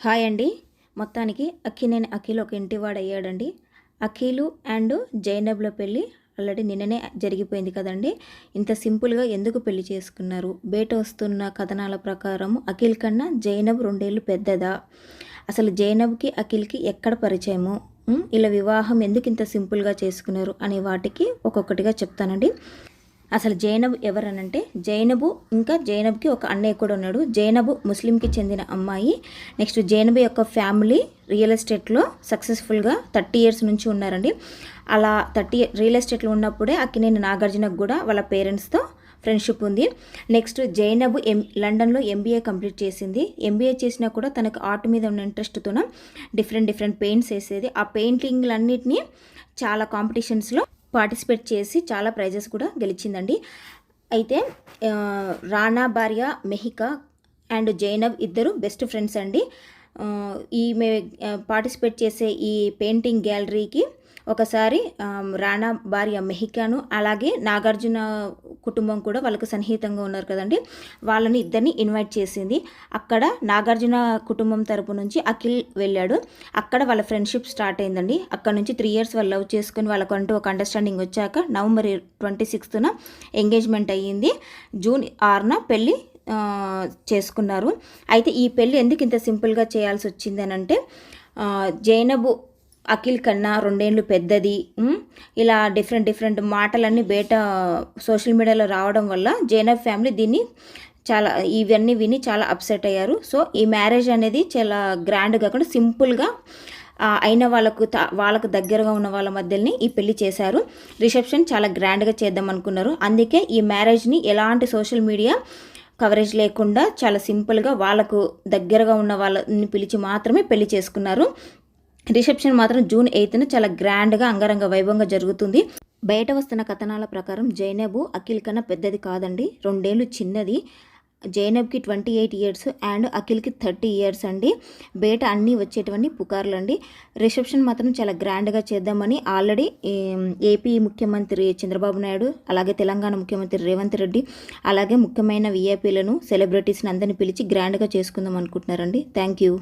Hi అండి. మొత్తానికి అక్కినేని అఖిల్ ఒక ఇంటివాడు అయ్యాడండి అఖిలు అండ్ జైనబ్లో పెళ్ళి ఆల్రెడీ నిన్ననే జరిగిపోయింది కదండి. ఇంత సింపుల్గా ఎందుకు పెళ్ళి చేసుకున్నారు? బయట వస్తున్న కథనాల ప్రకారం అఖిల్ కన్నా జైనబ్ రెండేళ్ళు పెద్దదా? అసలు జైనబ్కి అఖిల్కి ఎక్కడ పరిచయము? ఇలా వివాహం ఎందుకు ఇంత సింపుల్గా చేసుకున్నారు అనే వాటికి ఒక్కొక్కటిగా చెప్తానండి. అసలు జైనబ్ ఎవరనంటే జైనబు ఇంకా జైనబ్కి ఒక అన్నయ్య కూడా ఉన్నాడు. జైనబు ముస్లింకి చెందిన అమ్మాయి. నెక్స్ట్ జైనబు యొక్క ఫ్యామిలీ రియల్ ఎస్టేట్లో సక్సెస్ఫుల్గా థర్టీ ఇయర్స్ నుంచి ఉన్నారండి. అలా థర్టీ రియల్ ఎస్టేట్లో ఉన్నప్పుడే అక్కినేని నాగార్జునకు కూడా వాళ్ళ పేరెంట్స్తో ఫ్రెండ్షిప్ ఉంది. నెక్స్ట్ జైనబ్ ఎం లండన్లో ఎంబీఏ కంప్లీట్ చేసింది. ఎంబీఏ చేసినా కూడా తనకు ఆర్ట్ మీద ఉన్న ఇంట్రెస్ట్తోన డిఫరెంట్ డిఫరెంట్ పెయింట్స్ వేసేది. ఆ పెయింటింగ్లన్నిటినీ చాలా కాంపిటీషన్స్లో పార్టిసిపేట్ చేసి చాలా ప్రైజెస్ కూడా గెలిచిందండి. అయితే రాణా రానా భార్య మెహికా అండ్ జైనబ్ ఇద్దరు బెస్ట్ ఫ్రెండ్స్ అండి. ఈమె పార్టిసిపేట్ చేసే ఈ పెయింటింగ్ గ్యాలరీకి ఒకసారి రాణా భార్య మెహికాను అలాగే నాగార్జున కుటుంబం కూడా వాళ్ళకు సన్నిహితంగా ఉన్నారు కదండి. వాళ్ళని ఇద్దరిని ఇన్వైట్ చేసింది. అక్కడ నాగార్జున కుటుంబం తరపు నుంచి అఖిల్ వెళ్ళాడు. అక్కడ వాళ్ళ ఫ్రెండ్షిప్ స్టార్ట్ అయిందండి. అక్కడ నుంచి త్రీ ఇయర్స్ వాళ్ళు లవ్ చేసుకుని వాళ్ళకంటూ ఒక అండర్స్టాండింగ్ వచ్చాక నవంబర్ ట్వంటీ సిక్స్త్న ఎంగేజ్మెంట్ అయ్యింది. జూన్ ఆరున పెళ్ళి చేసుకున్నారు. అయితే ఈ పెళ్ళి ఎందుకు ఇంత సింపుల్గా చేయాల్సి వచ్చింది అని అంటే జైనబు అఖిల్ కన్నా రెండేళ్ళు పెద్దది ఇలా డిఫరెంట్ డిఫరెంట్ మాటలన్నీ బయట సోషల్ మీడియాలో రావడం వల్ల జైనబ్ ఫ్యామిలీ దీన్ని చాలా ఇవన్నీ విని చాలా అప్సెట్ అయ్యారు. సో ఈ మ్యారేజ్ అనేది చాలా గ్రాండ్ కాకుండా సింపుల్గా అయిన వాళ్ళకు వాళ్ళకు దగ్గరగా ఉన్న వాళ్ళ మధ్యని ఈ పెళ్ళి చేశారు. రిసెప్షన్ చాలా గ్రాండ్గా చేద్దాం అనుకున్నారు. అందుకే ఈ మ్యారేజ్ని ఎలాంటి సోషల్ మీడియా కవరేజ్ లేకుండా చాలా సింపుల్గా వాళ్ళకు దగ్గరగా ఉన్న వాళ్ళని పిలిచి మాత్రమే పెళ్ళి చేసుకున్నారు. రిసెప్షన్ మాత్రం జూన్ ఎయిత్న చాలా గ్రాండ్గా అంగరంగ వైభవంగా జరుగుతుంది. బయట వస్తున్న కథనాల ప్రకారం జైనబు అఖిల్ కన్నా పెద్దది కాదండి. రెండేళ్ళు చిన్నది. జైనబ్కి ట్వంటీ ఎయిట్ ఇయర్స్ అండ్ అఖిల్కి థర్టీ ఇయర్స్ అండి. బయట అన్నీ వచ్చేటువంటి పుకార్లు అండి రిసెప్షన్ మాత్రం చాలా గ్రాండ్గా చేద్దామని ఆల్రెడీ ఏపీ ముఖ్యమంత్రి చంద్రబాబు నాయుడు అలాగే తెలంగాణ ముఖ్యమంత్రి రేవంత్ రెడ్డి అలాగే ముఖ్యమైన విఐపీలను సెలబ్రిటీస్ని అందరిని పిలిచి గ్రాండ్గా చేసుకుందాం అనుకుంటున్నారండి. Thank you.